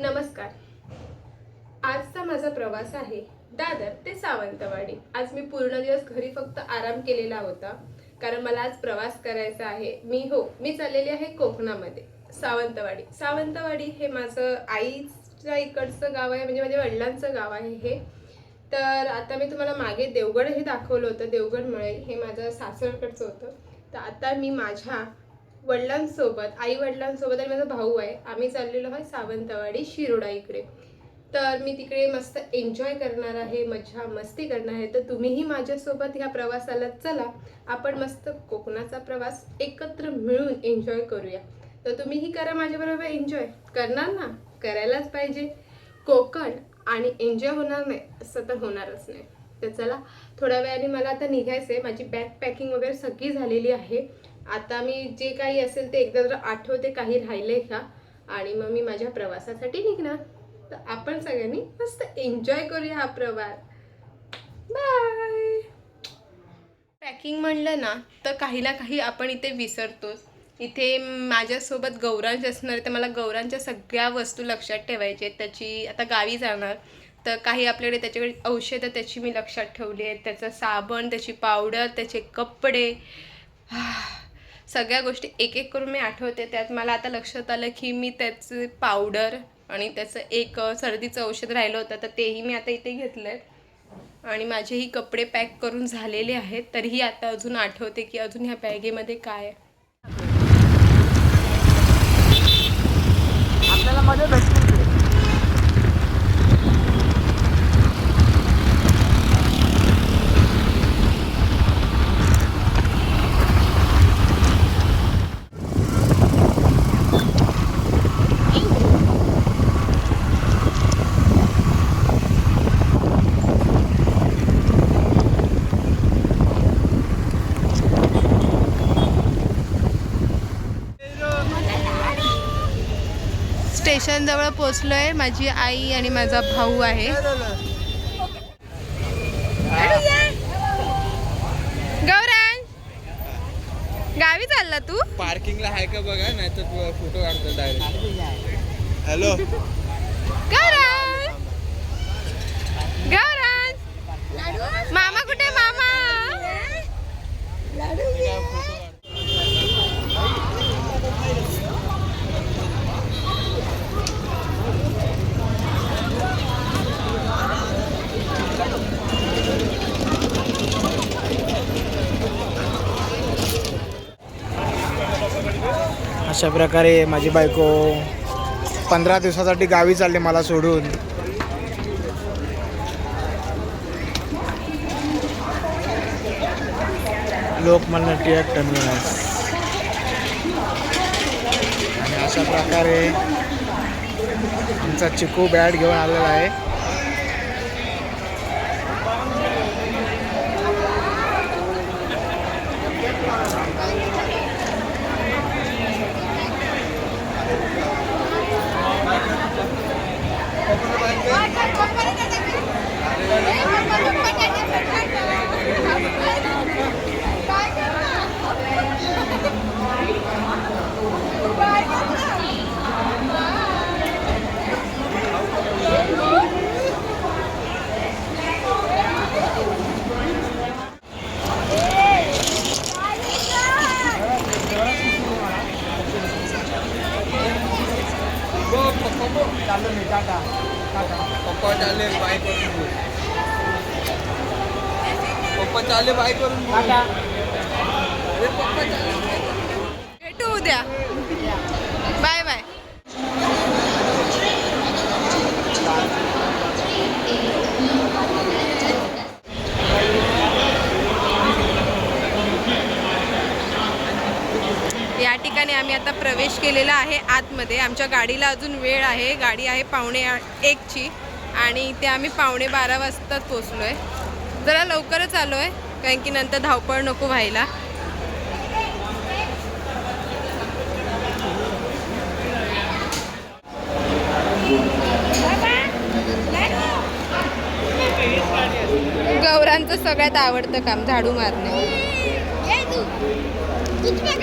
नमस्कार. आजचा माझा प्रवास आहे दादर ते सावंतवाडी. आज मी पूर्ण दिवस घरी फक्त आराम केलेला होता कारण मला आज प्रवास करायचा आहे. मी हो मी चाललेली आहे कोकणामध्ये सावंतवाडी. सावंतवाडी हे माझं आईच्या इकडचं गाव आहे म्हणजे माझ्या वडिलांचं गाव आहे हे. तर आता मी तुम्हाला मागे देवगड हे दाखवलं होतं देवगडमुळे हे माझं सासरकडचं होतं. तर आता मी माझ्या वडिलांसोबत आई वडिलांसोबत आणि माझा भाऊ आहे. आम्ही चाललेलो आहे सावंतवाडी शिरोडा इकडे. तर मी तिकडे मस्त एन्जॉय करणार आहे मजा मस्ती करणार आहे. तर तुम्हीही माझ्यासोबत ह्या प्रवासाला चला. आपण मस्त कोकणाचा प्रवास एकत्र मिळून एन्जॉय करूया. तर तुम्हीही करा माझ्याबरोबर एन्जॉय करणार ना? करायलाच पाहिजे. कोकण आणि एन्जॉय होणार नाही असं तर होणारच नाही. तर चला थोड्या वेळाने मला आता निघायचं आहे माझी बॅग पॅकिंग वगैरे सगळी झालेली आहे. आता मी जे काही असेल ते एकदा जर आठवते काही राहिले का आणि मग मी माझ्या प्रवासासाठी निघणार. तर आपण सगळ्यांनी मस्त एन्जॉय करूया हा प्रवास. बाय पॅकिंग म्हणलं ना तर काही ना काही आपण इथे विसरतोच. इथे माझ्यासोबत गौरांश असणार आहे, तर मला गौरांच्या सगळ्या वस्तू लक्षात ठेवायच्या आहेत. त्याची आता गावी जाणार तर काही आपल्याकडे त्याच्याकडे औषधं त्याची मी लक्षात ठेवली आहेत. त्याचं साबण त्याची पावडर त्याचे कपडे. सगळ्या गोष्टी एक एक करून मी आठवते. त्यात मला आता लक्षात आलं की मी त्याचं पावडर आणि त्याचं एक सर्दीचं औषध राहिलं होतं तर तेही मी आता इथे घेतलं आहे आणि माझेही कपडे पॅक करून झालेले आहेत. तरीही आता अजून आठवते की अजून ह्या बॅगेमध्ये काय आहे. आपल्याला मध्ये भेटतील ते. स्टेशन जवळ पोचलोय. माझी आई आणि माझा भाऊ आहे. गौरांग गावी चालला तू? पार्किंगला आहे का बघा नाही तर तू फोटो काढतो डायरेक्ट हॅलो गौरांग गौरांग मामा कुठे मामा अशा प्रकारे माझी बायको पंधरा दिवसासाठी गावी चालली मला सोडून. लोकमान्य टिळक टर्मिनस. आणि अशा प्रकारे आमचा चिकू बॅट घेऊन आलेला आहे. पप्पा चालले बाईक वरून बोल. टाटा अरे पप्पा चालले. भेटू उद्या. Bye bye. या ठिकाणी आम्ही आता प्रवेश केलेला आहे आतमध्ये. आमच्या गाडीला अजून वेळ आहे. गाडी आहे पावणे एकची. आणि इथे आम्ही पावणे बारा वाजताच पोचलो आहे जरा लवकरच आलो आहे कारण की नंतर धावपळ नको व्हायला. गौरांचं सगळ्यात आवडतं काम झाडू मारणे.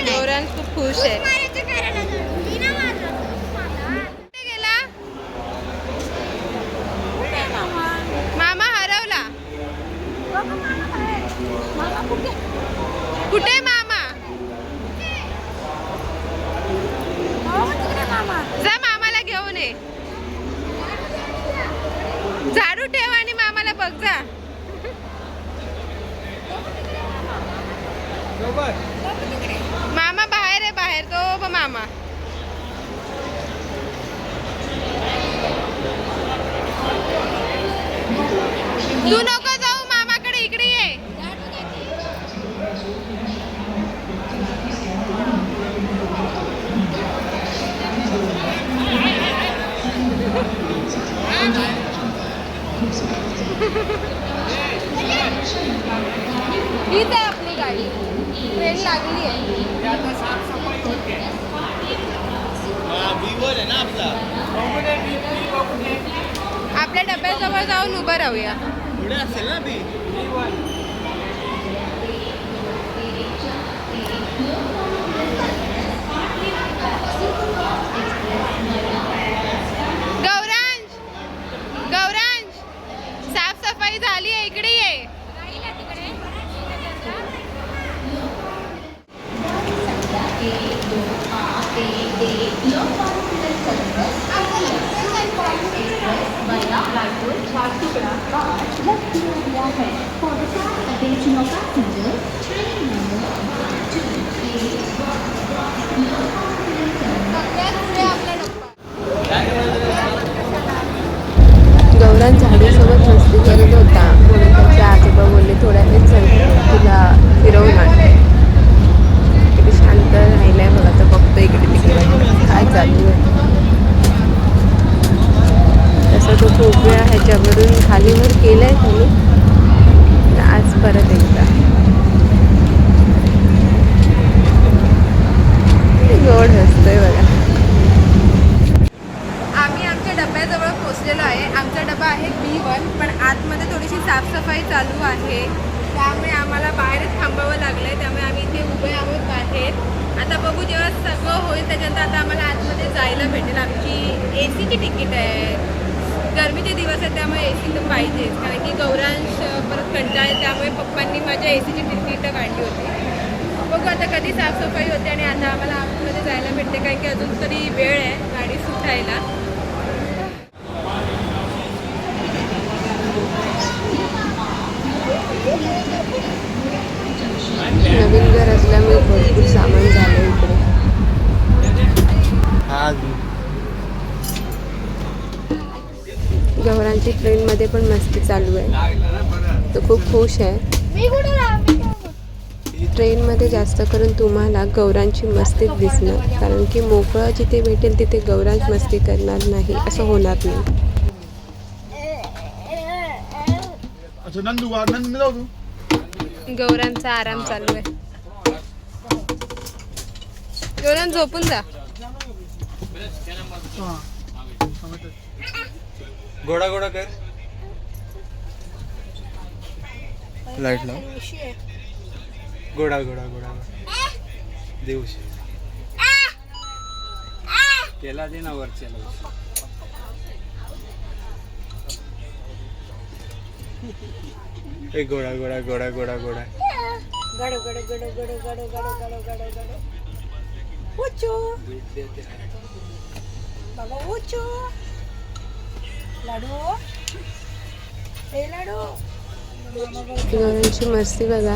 गौरां खूप खुश आहे. मामा हरवला. कुठे? मामा? जा मामाला घेऊन ये. झाडू ठेव आणि मामाला बघ जा. मामा बाहेर आहे बाहेर तो मामा. तू नको जाऊ मामाकडे इकडे ये हीच आहे आपली गाडी. ट्रेन लागली आहे. आपल्या डब्याजवळ जाऊन उभं राहूया. पुढे असेल ना बी गौरांश गौरांश साफसफाई झाली आहे इकडे ये. गौरान झाडीसोबत मस्ती करत होता. बाबा बोलले थोड्या वेळ चल तुला फिरवून आण. किती शांत राहिलाय बघा तर बघतो इकडे तिकडे काय चालू आहे? तसं तो खूप वेळा ह्याच्यावरून खालीवर केलाय त्यांनी तर आज परत एकदा. गोड हसतोय बघा आम्ही आमच्या डब्याजवळ पोहोचलेलो आहे आमचा डबा आहे बी वन पण आतमध्ये थोडीशी साफसफाई चालू आहे. त्यामुळे आम्हाला बाहेरच थांबावं लागलं आहे त्यामुळे आम्ही इथे उभे आहोत बाहेर. आता बघू जेव्हा सगळं होईल त्याच्यानंतर आता आम्हाला आतमध्ये जायला भेटेल. आमची ए सीची तिकीट आहे. गरमीचे दिवस आहेत त्यामुळे ए सी तर पाहिजेच. कारण की गौरांश परत कंटाळ त्यामुळे पप्पांनी माझ्या ए सीची तिकीटं काढली होती. बघू आता कधी साफसफाई होते आणि आता आम्हाला आतमध्ये जायला भेटते कारण की अजून तरी वेळ आहे गाडी सुटायला. नवीन घर असल्यामुळे भरपूर सामान झालं इकडे. गौरांची ट्रेनमध्ये पण मस्ती चालू आहे. तो खूप खुश आहे. ट्रेनमध्ये जास्त करून तुम्हाला गौरांची मस्तीच दिसणार. कारण की मोकळं जिथे भेटेल तिथे गौरांच मस्ती करणार नाही. असं होणार नाही. अच्छा नंदू वा नंदू जाऊ तू. गौरांचा आराम चालू आहे. गौरांग झोपून जा. घोडा घोडा कर. लाइट लाव. घोडा घोडा घोडा. देऊशी. केला दे ना वरच्याला. ए घोडा घोडा घोडा घोडा घोडा. गौरांची मस्ती बघा.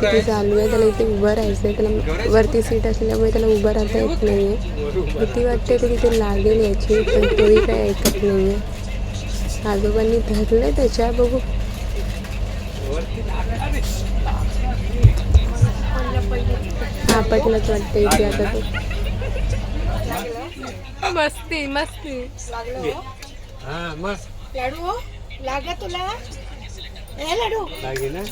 किती चालू आहे त्याला इथे उभं राहायचं आहे. त्याला वरती सीट असल्यामुळे त्याला उभं राहता येत नाही आहे भीती वाटते की तिथे लागेल याची पण ऐकत नाही आहे आजोबांनी धरलं त्याच्या बघू. आपटलंच वाटतं इथे आता तो. मस्ती मस्ती. हा मस्त. लाडू लागा तुला. ए लाडू. लागे ना.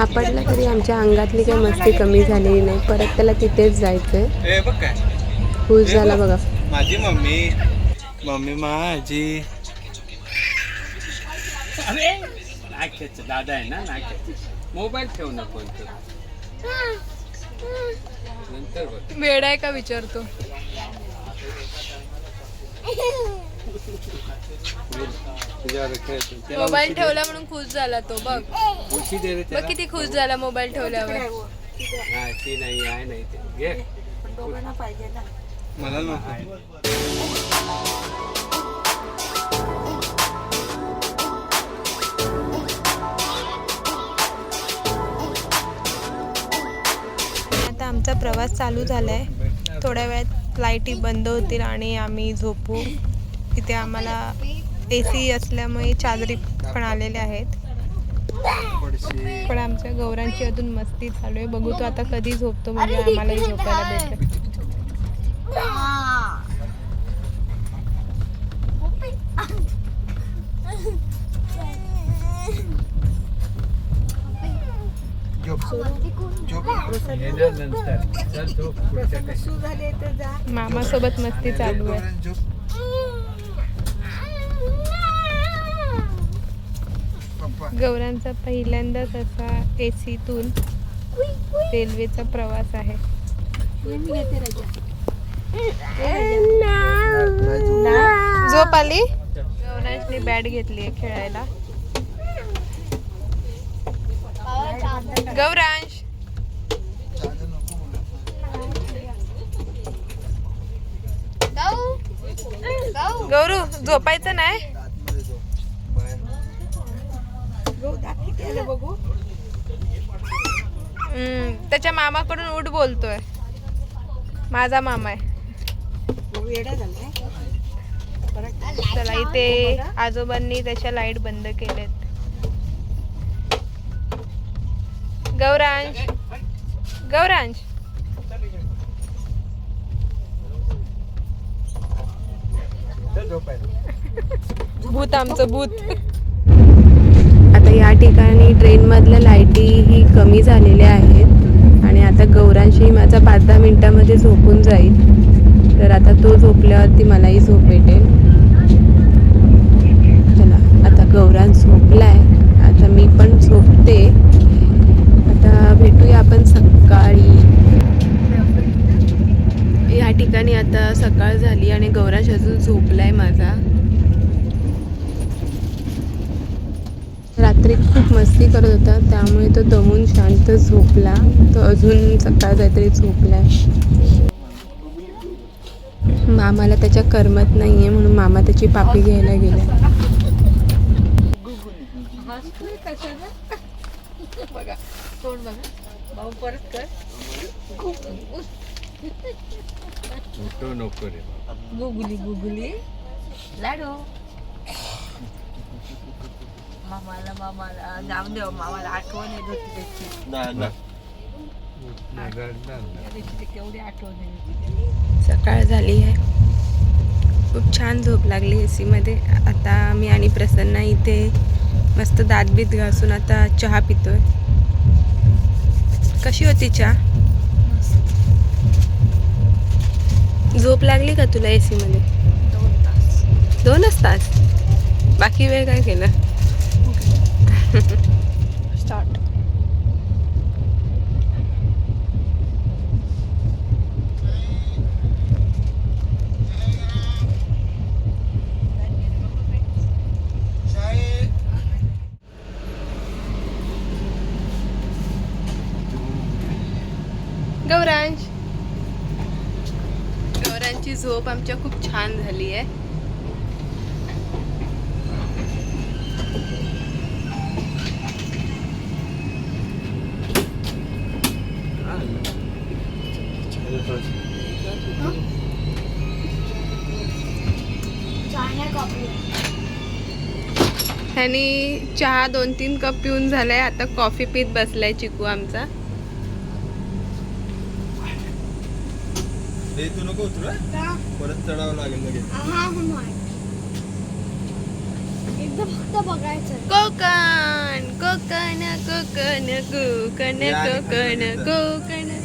आपटला तरी आमच्या अंगातली काही मस्ती कमी झालेली नाही. परत त्याला तिथेच जायचंय. खुश झाला बघा. माझी मम्मी. मम्मी माझी. अरे नाक्याचं दादा आहे ना नाक्याचं मोबाईल ठेव ना पण तो. नंतर बघ. वेळ आहे का विचारतो? तुझ्यावर खेळतो त्याला मोबाईल ठेवला म्हणून खुश झाला तो बघ. उशी दे रे बघ त्याला. किती खुश झाला मोबाईल ठेवल्यावर. हा ती नाही आहे नाही ते. घे. दोघांना पाहिजे ना. मला आता आमचा प्रवास चालू झालाय. थोड्या वेळात लाईटी बंद होतील आणि आम्ही झोपू. तिथे आम्हाला ए सी असल्यामुळे चादरी पण आलेल्या आहेत. पण आमच्या गौरांची अजून मस्ती चालू आहे. बघू तो आता कधी झोपतो म्हणजे आम्हालाही झोपायला भेटेल. मामा सोबत मामासोबत मस्ती चालू आहे. गौरांचा पहिल्यांदाच असा एसीतून रेल्वेचा प्रवास आहे. झोप आली? गौरांशने बॅट घेतली आहे खेळायला. गौरांश. गौरू झोपायचं नाही? त्याच्या मामाकडून उठ बोलतोय. माझा मामा आहे गहू येडा झालाय परत चला इथे आजोबांनी त्याच्या लाइट बंद केलेत गौरांश. गौरांश. भूत आमचं भूत. आता या ठिकाणी ट्रेनमधल्या लाईटी ही कमी झालेल्या आहेत. आणि आता गौरांशी माझा पाच दहा मिनिटामध्ये झोपून जाईल. तर आता तो झोपल्यावरती मलाही झोप भेटेल चला आता गौरांश झोपलाय. आता मी पण झोपते. आता भेटूया आपण सकाळी. या ठिकाणी आता सकाळ झाली आणि गौरांश अजून झोपलाय माझा. रात्री खूप मस्ती करत होता त्यामुळे तो दमून शांत झोपला. तो अजून सकाळ काहीतरी झोपलाय. मामाला त्याच्या करमत नाहीये म्हणून मामा त्याची पापी घ्यायला गेला. बघा तोंड बघा. भाऊ परत कर. गुगली गुगली. लाडू. मामाला मामाला. जाऊन देव मामाला आठवण येत होती त्याची. सकाळ झाली आहे. खूप छान झोप लागली ए सीमध्ये आता मी आणि प्रसन्ना इथे मस्त दातबीत घासून आता चहा पितोय. कशी होती चहा? झोप लागली का तुला ए सीमध्ये दोन तास दोनच तास. बाकी वेळ काय केलं? गौरांश. गौरांची झोप आमच्या खूप छान झाली आहे. ह्यानी चहा दोन तीन कप पिऊन झालाय. आता कॉफी पीत बसलाय चिकू आमचा. हे तू नको उतरू हा? परत चढावं लागेल लगेच. कोकण कोकण कोकण कोकण कोकण कोकण.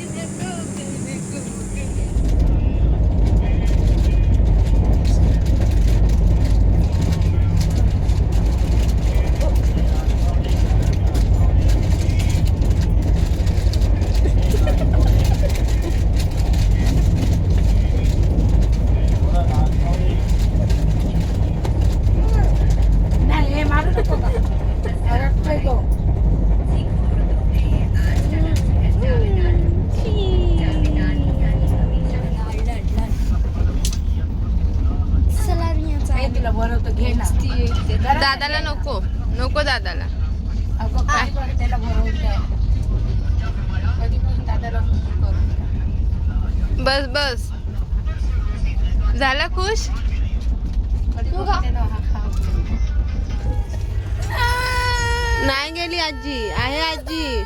आजी आहे आजी.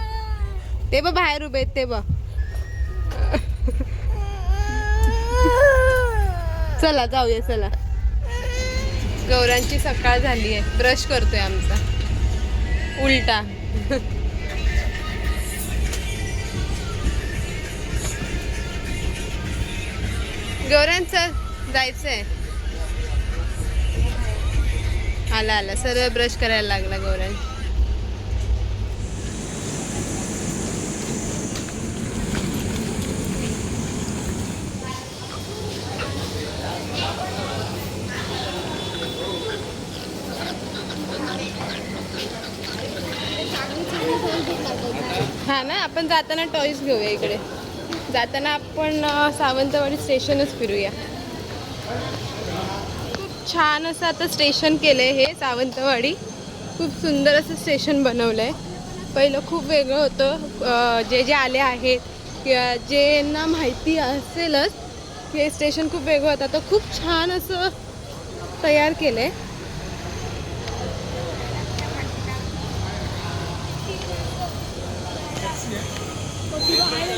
ते बघ बाहेर उभे आहेत ते बघ. चला जाऊया चला. गौरांची सकाळ झाली आहे. ब्रश करतोय आमचा. उलटा. गौरांचं जायचंय. आला आला. सर्व ब्रश करायला लागला गौरांची आपण जाताना टॉईस घेऊया इकडे. जाताना आपण सावंतवाडी स्टेशनच फिरूया. खूप छान असं आता स्टेशन केलं आहे हे सावंतवाडी. खूप सुंदर असं स्टेशन बनवलं आहे पहिलं खूप वेगळं होतं. जे जे आले आहेत किंवा ज्यांना माहिती असेलच की हे स्टेशन खूप वेगळं होतं. आता खूप छान असं तयार केलं आहे Yeah.